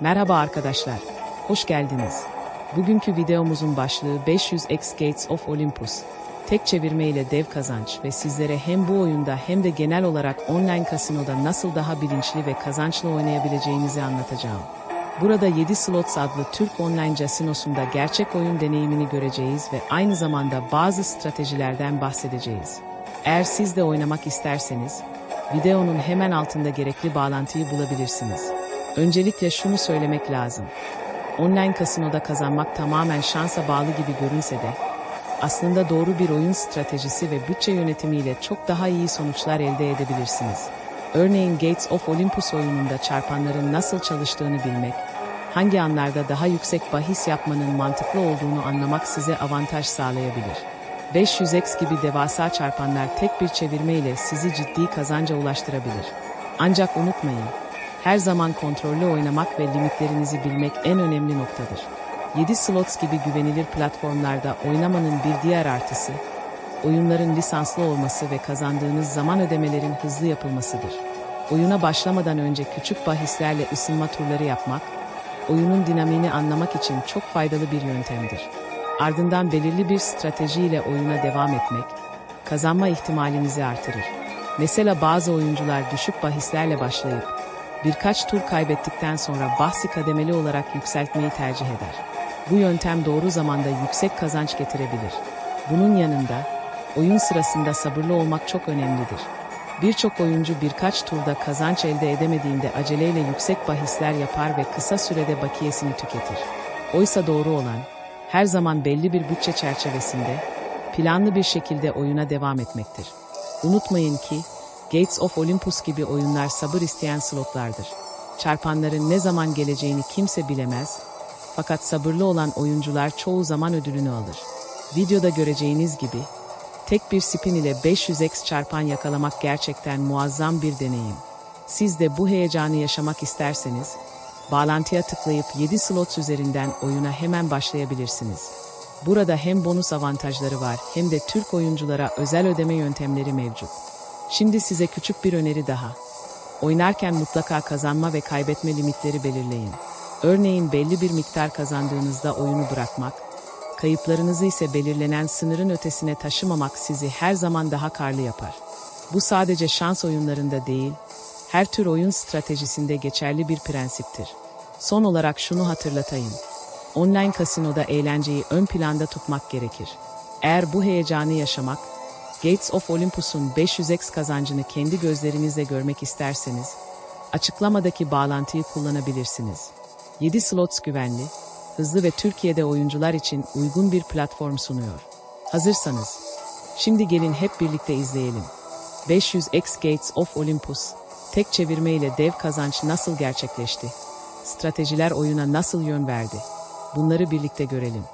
Merhaba arkadaşlar, hoş geldiniz. Bugünkü videomuzun başlığı 500x Gates of Olympus. Tek çevirme ile dev kazanç ve sizlere hem bu oyunda hem de genel olarak online kasinoda nasıl daha bilinçli ve kazançlı oynayabileceğinizi anlatacağım. Burada 7 Slots adlı Türk online casinosunda gerçek oyun deneyimini göreceğiz ve aynı zamanda bazı stratejilerden bahsedeceğiz. Eğer siz de oynamak isterseniz, videonun hemen altında gerekli bağlantıyı bulabilirsiniz. Öncelikle şunu söylemek lazım. Online kasinoda kazanmak tamamen şansa bağlı gibi görünse de, aslında doğru bir oyun stratejisi ve bütçe yönetimiyle çok daha iyi sonuçlar elde edebilirsiniz. Örneğin Gates of Olympus oyununda çarpanların nasıl çalıştığını bilmek, hangi anlarda daha yüksek bahis yapmanın mantıklı olduğunu anlamak size avantaj sağlayabilir. 500x gibi devasa çarpanlar tek bir çevirme ile sizi ciddi kazanca ulaştırabilir. Ancak unutmayın, her zaman kontrollü oynamak ve limitlerinizi bilmek en önemli noktadır. 7 slots gibi güvenilir platformlarda oynamanın bir diğer artısı, oyunların lisanslı olması ve kazandığınız zaman ödemelerin hızlı yapılmasıdır. Oyuna başlamadan önce küçük bahislerle ısınma turları yapmak, oyunun dinamiğini anlamak için çok faydalı bir yöntemdir. Ardından belirli bir stratejiyle oyuna devam etmek, kazanma ihtimalinizi artırır. Mesela bazı oyuncular düşük bahislerle başlayıp, birkaç tur kaybettikten sonra bahsi kademeli olarak yükseltmeyi tercih eder. Bu yöntem doğru zamanda yüksek kazanç getirebilir. Bunun yanında, oyun sırasında sabırlı olmak çok önemlidir. Birçok oyuncu birkaç turda kazanç elde edemediğinde aceleyle yüksek bahisler yapar ve kısa sürede bakiyesini tüketir. Oysa doğru olan, her zaman belli bir bütçe çerçevesinde, planlı bir şekilde oyuna devam etmektir. Unutmayın ki, Gates of Olympus gibi oyunlar sabır isteyen slotlardır. Çarpanların ne zaman geleceğini kimse bilemez, fakat sabırlı olan oyuncular çoğu zaman ödülünü alır. Videoda göreceğiniz gibi, tek bir spin ile 500x çarpan yakalamak gerçekten muazzam bir deneyim. Siz de bu heyecanı yaşamak isterseniz, bağlantıya tıklayıp 7 slots üzerinden oyuna hemen başlayabilirsiniz. Burada hem bonus avantajları var hem de Türk oyunculara özel ödeme yöntemleri mevcut. Şimdi size küçük bir öneri daha. Oynarken mutlaka kazanma ve kaybetme limitleri belirleyin. Örneğin belli bir miktar kazandığınızda oyunu bırakmak, kayıplarınızı ise belirlenen sınırın ötesine taşımamak sizi her zaman daha karlı yapar. Bu sadece şans oyunlarında değil, her tür oyun stratejisinde geçerli bir prensiptir. Son olarak şunu hatırlatayım. Online kasinoda eğlenceyi ön planda tutmak gerekir. Eğer bu heyecanı yaşamak, Gates of Olympus'un 500x kazancını kendi gözlerinizle görmek isterseniz, açıklamadaki bağlantıyı kullanabilirsiniz. 7 slots güvenli, hızlı ve Türkiye'de oyuncular için uygun bir platform sunuyor. Hazırsanız, şimdi gelin hep birlikte izleyelim. 500x Gates of Olympus, tek çevirme ile dev kazanç nasıl gerçekleşti? Stratejiler oyuna nasıl yön verdi? Bunları birlikte görelim.